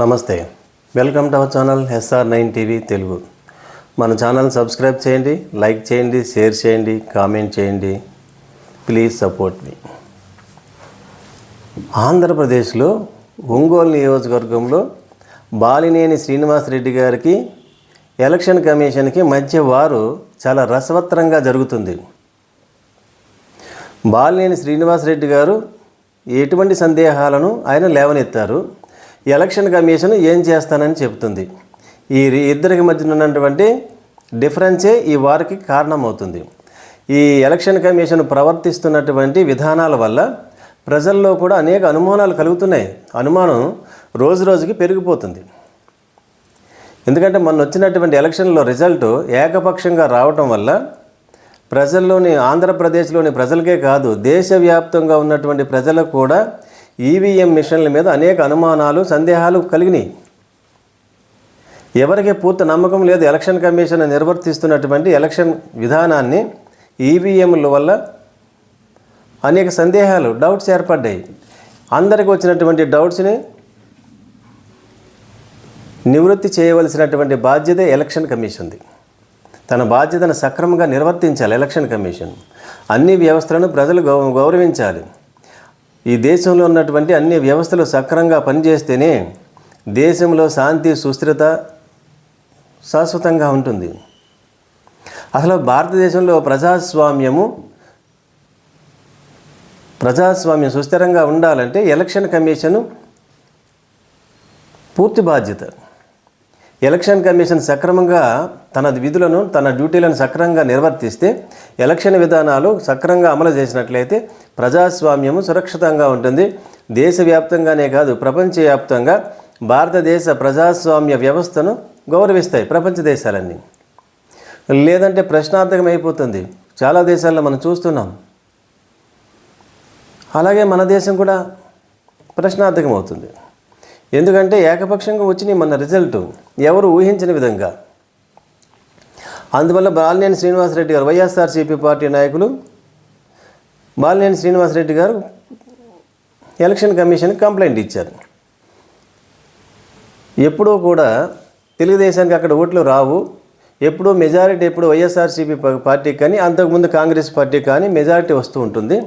నమస్తే. Welcome to our channel SR nine TV Telugu. మన channel subscribe చేయండి like చేయండి షేర్ చేయండి కామెంట్ చేయండి. Please support me. ఆంధ్రప్రదేశ్లో ఒంగోలు నియోజకవర్గంలో బాలినేని శ్రీనివాసరెడ్డి గారికి ఎలక్షన్ కమిషన్కి మధ్య వారు చాలా రసవత్తరంగా జరుగుతుంది. బాలినేని శ్రీనివాసరెడ్డి గారు ఎటువంటి సందేహాలను ఆయన లేవనెత్తారు? ఎలక్షన్ కమిషన్ ఏం చేస్తానని చెబుతుంది. ఈ ఇద్దరికి మధ్య ఉన్నటువంటి డిఫరెన్సే ఈ వారికి కారణమవుతుంది. ఈ ఎలక్షన్ కమిషన్ ప్రవర్తిస్తున్నటువంటి విధానాల వల్ల ప్రజల్లో కూడా అనేక అనుమానాలు కలుగుతున్నాయి. అనుమానం రోజు రోజుకి పెరిగిపోతుంది. ఎందుకంటే మొన్న వచ్చినటువంటి ఎలక్షన్లో రిజల్ట్ ఏకపక్షంగా రావటం వల్ల ప్రజల్లోని ఆంధ్రప్రదేశ్లోని ప్రజలకే కాదు దేశవ్యాప్తంగా ఉన్నటువంటి ప్రజలకు కూడా ఈవీఎం మిషన్ల మీద అనేక అనుమానాలు సందేహాలు కలిగినాయి. ఎవరికి పూర్తి నమ్మకం లేదు ఎలక్షన్ కమిషన్ నిర్వర్తిస్తున్నటువంటి ఎలక్షన్ విధానాన్ని ఈవీఎంల వల్ల అనేక సందేహాలు డౌట్స్ ఏర్పడ్డాయి. అందరికి వచ్చినటువంటి డౌట్స్ని నివృత్తి చేయవలసినటువంటి బాధ్యత ఎలక్షన్ కమిషన్ది. తన బాధ్యతను సక్రమంగా నిర్వర్తించాలి ఎలక్షన్ కమిషన్. అన్ని వ్యవస్థలను ప్రజలు గౌ గౌరవించాలి. ఈ దేశంలో ఉన్నటువంటి అన్ని వ్యవస్థలు సక్రంగా పనిచేస్తేనే దేశంలో శాంతి సుస్థిరత శాశ్వతంగా ఉంటుంది. అసలు భారతదేశంలో ప్రజాస్వామ్యము ప్రజాస్వామ్యం సుస్థిరంగా ఉండాలంటే ఎలక్షన్ కమిషను పూర్తి బాధ్యత. ఎలక్షన్ కమిషన్ సక్రమంగా తన విధులను తన డ్యూటీలను సక్రమంగా నిర్వర్తిస్తే ఎలక్షన్ విధానాలు సక్రమంగా అమలు చేసినట్లయితే ప్రజాస్వామ్యము సురక్షితంగా ఉంటుంది. దేశవ్యాప్తంగానే కాదు ప్రపంచవ్యాప్తంగా భారతదేశ ప్రజాస్వామ్య వ్యవస్థను గౌరవిస్తాయి ప్రపంచ దేశాలన్నీ. లేదంటే ప్రశ్నార్థకం అయిపోతుంది. చాలా దేశాల్లో మనం చూస్తున్నాం. అలాగే మన దేశం కూడా ప్రశ్నార్థకం అవుతుంది. ఎందుకంటే ఏకపక్షంగా వచ్చినాయి మన రిజల్ట్. ఎవరు ఊహించని విధంగా. అందువల్ల బాలినేని శ్రీనివాసరెడ్డి గారు వైఎస్ఆర్సీపీ పార్టీ నాయకులు బాలినేని శ్రీనివాసరెడ్డి గారు ఎలక్షన్ కమిషన్కి కంప్లైంట్ ఇచ్చారు. ఎప్పుడూ కూడా తెలుగుదేశానికి అక్కడ ఓట్లు రావు. ఎప్పుడూ మెజారిటీ ఎప్పుడు వైఎస్ఆర్సీపీ పార్టీ కానీ అంతకుముందు కాంగ్రెస్ పార్టీ కానీ మెజారిటీ వస్తూ ఉంటుంది.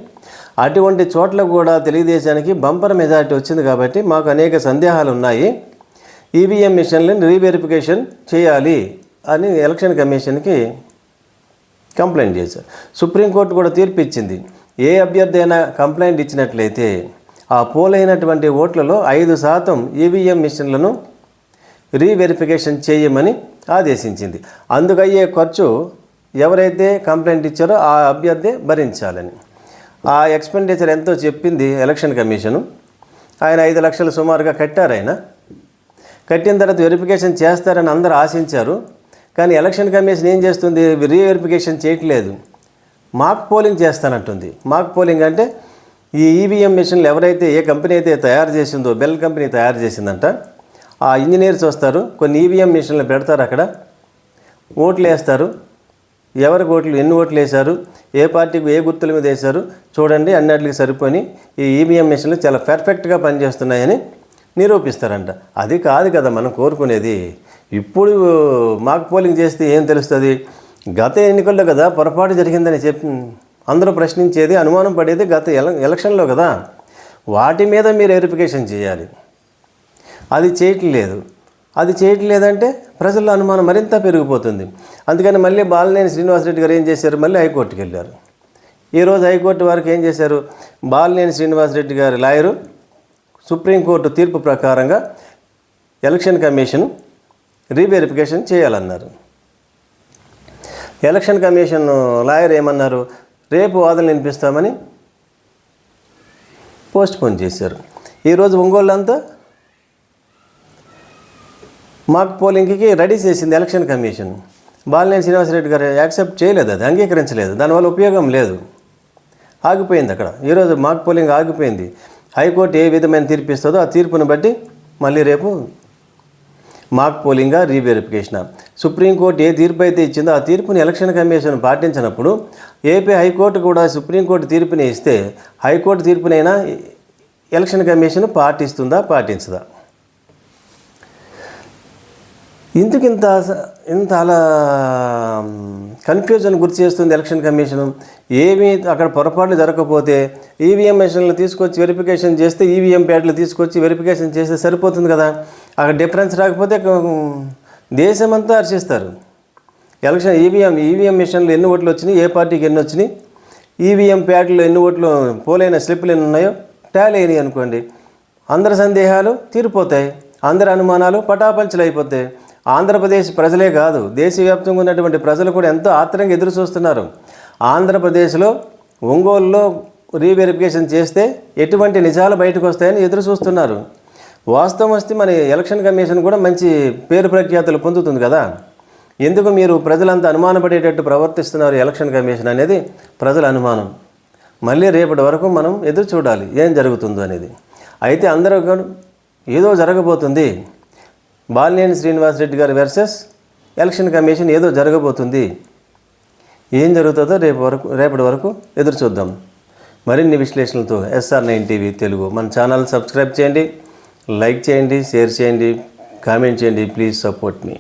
అటువంటి చోట్ల కూడా తెలుగుదేశానికి బంపర్ మెజారిటీ వచ్చింది కాబట్టి మాకు అనేక సందేహాలు ఉన్నాయి. ఈవీఎం మిషన్లను రీవెరిఫికేషన్ చేయాలి అని ఎలక్షన్ కమిషన్కి కంప్లైంట్ చేశారు. సుప్రీంకోర్టు కూడా తీర్పు ఇచ్చింది. ఏ అభ్యర్థి అయినా కంప్లైంట్ ఇచ్చినట్లయితే ఆ పోలైనటువంటి ఓట్లలో ఐదు శాతం ఈవీఎం మిషన్లను రీవెరిఫికేషన్ చేయమని ఆదేశించింది. అందుకయ్యే ఖర్చు ఎవరైతే కంప్లైంట్ ఇచ్చారో ఆ అభ్యర్థి భరించాలని. ఆ ఎక్స్పెండిచర్ ఎంతో చెప్పింది ఎలక్షన్ కమిషను. ఆయన ఐదు లక్షలు సుమారుగా కట్టారు ఆయన. కట్టిన తర్వాత వెరిఫికేషన్ చేస్తారని అందరూ ఆశించారు. కానీ ఎలక్షన్ కమిషన్ ఏం చేస్తుంది? రీవెరిఫికేషన్ చేయట్లేదు. Mock polling చేస్తానంటుంది. మాక్ పోలింగ్ అంటే ఈ ఈవీఎం మిషన్లు ఎవరైతే ఏ కంపెనీ అయితే తయారు చేసిందో బెల్ కంపెనీ తయారు చేసిందంట ఆ ఇంజనీర్స్ వస్తారు. కొన్ని ఈవీఎం మిషన్లు పెడతారు అక్కడ. ఓట్లు వేస్తారు. ఎవరికి ఓట్లు ఎన్ని ఓట్లు వేశారు ఏ పార్టీకి ఏ గుర్తుల మీద వేశారు చూడండి అన్నిటికి సరిపోని ఈ ఈవీఎం మిషన్లు చాలా పర్ఫెక్ట్గా పనిచేస్తున్నాయని నిరూపిస్తారంట. అది కాదు కదా మనం కోరుకునేది. ఇప్పుడు మాక్ పోలింగ్ చేస్తే ఏం తెలుస్తుంది? గత ఎన్నికల్లో కదా పొరపాటు జరిగిందని చెప్పి అందరూ ప్రశ్నించేది అనుమానం పడేది గత ఎల ఎలక్షన్లో కదా. వాటి మీద మీరు వెరిఫికేషన్ చేయాలి. అది చేయట్లేదు. అది చేయట్లేదంటే ప్రజల్లో అనుమానం మరింత పెరిగిపోతుంది. అందుకని మళ్ళీ బాలినేని శ్రీనివాసరెడ్డి గారు ఏం చేశారు? మళ్ళీ హైకోర్టుకి వెళ్ళారు. ఈరోజు హైకోర్టు వారికి ఏం చేశారు? బాలినేని శ్రీనివాసరెడ్డి గారి లాయరు సుప్రీంకోర్టు తీర్పు ప్రకారంగా ఎలక్షన్ కమిషన్ రీవెరిఫికేషన్ చేయాలన్నారు. ఎలక్షన్ కమిషన్ లాయర్ ఏమన్నారు? రేపు వాదనలు వినిపిస్తామని పోస్ట్ పోన్ చేశారు. ఈరోజు ఒంగోలు అంతా మాక్ పోలింగ్కి రెడీ చేసింది election commission Balineni Srinivasa Reddy garu accept చేయలేదు అది అంగీకరించలేదు. దానివల్ల ఉపయోగం లేదు. ఆగిపోయింది అక్కడ. ఈరోజు మాక్ పోలింగ్ ఆగిపోయింది. హైకోర్టు ఏ విధమైన తీర్పు ఇస్తుందో ఆ తీర్పును బట్టి మళ్ళీ రేపు మాక్ పోలింగ్గా రీవెరిఫికేషన్ సుప్రీంకోర్టు ఏ తీర్పు అయితే ఇచ్చిందో ఆ తీర్పుని ఎలక్షన్ కమిషన్ పాటించినప్పుడు ఏపీ హైకోర్టు కూడా సుప్రీంకోర్టు తీర్పుని ఇస్తే హైకోర్టు తీర్పునైనా ఎలక్షన్ కమిషన్ పాటిస్తుందా పాటించదా? ఇందుకు ఇంత ఇంత అలా కన్ఫ్యూజన్ గుర్తు చేస్తుంది ఎలక్షన్ కమిషన్ ఏమీ అక్కడ పొరపాట్లు జరగకపోతే ఈవీఎం మెషిన్లు తీసుకొచ్చి వెరిఫికేషన్ చేస్తే ఈవీఎం ప్యాడ్లు తీసుకొచ్చి వెరిఫికేషన్ చేస్తే సరిపోతుంది కదా. అక్కడ డిఫరెన్స్ రాకపోతే దేశమంతా హర్షిస్తారు ఎలక్షన్ ఈవీఎం ఈవీఎం మిషన్లు ఎన్ని ఓట్లు వచ్చినాయి ఏ పార్టీకి ఎన్ని వచ్చినాయి ఈవీఎం ప్యాడ్లు ఎన్ని ఓట్లు పోలైన స్లిప్లు ఎన్ని ఉన్నాయో టాలీ అయినాయి అనుకోండి. అందరి సందేహాలు తీరిపోతాయి. అందరి అనుమానాలు పటాపంచలు అయిపోతాయి ఆంధ్రప్రదేశ్ ప్రజలే కాదు దేశవ్యాప్తంగా ఉన్నటువంటి ప్రజలు కూడా ఎంతో ఆత్రంగా ఎదురు చూస్తున్నారు. ఆంధ్రప్రదేశ్లో ఒంగోలులో రీవెరిఫికేషన్ చేస్తే ఎటువంటి నిజాలు బయటకు వస్తాయని ఎదురు చూస్తున్నారు. వాస్తవం వస్తే మన ఎలక్షన్ కమిషన్ కూడా మంచి పేరు ప్రఖ్యాతులు పొందుతుంది కదా. ఎందుకు మీరు ప్రజలంతా అనుమానపడేటట్టు ప్రవర్తిస్తున్నారు ఎలక్షన్ కమిషన్ అనేది? ప్రజల అనుమానం. మళ్ళీ రేపటి వరకు మనం ఎదురు చూడాలి ఏం జరుగుతుందో అనేది. అయితే అందరూ కూడా ఏదో జరగబోతుంది. బాలినేని శ్రీనివాసరెడ్డి గారు వెర్సెస్ ఎలక్షన్ కమిషన్ ఏదో జరగబోతుంది. ఏం జరుగుతుందో రేపు వరకు రేపటి వరకు ఎదురు చూద్దాం. మరిన్ని విశ్లేషణలతో ఎస్ఆర్ నైన్ టీవీ తెలుగు. మన ఛానల్ సబ్స్క్రైబ్ చేయండి లైక్ చేయండి షేర్ చేయండి కామెంట్ చేయండి. Please support me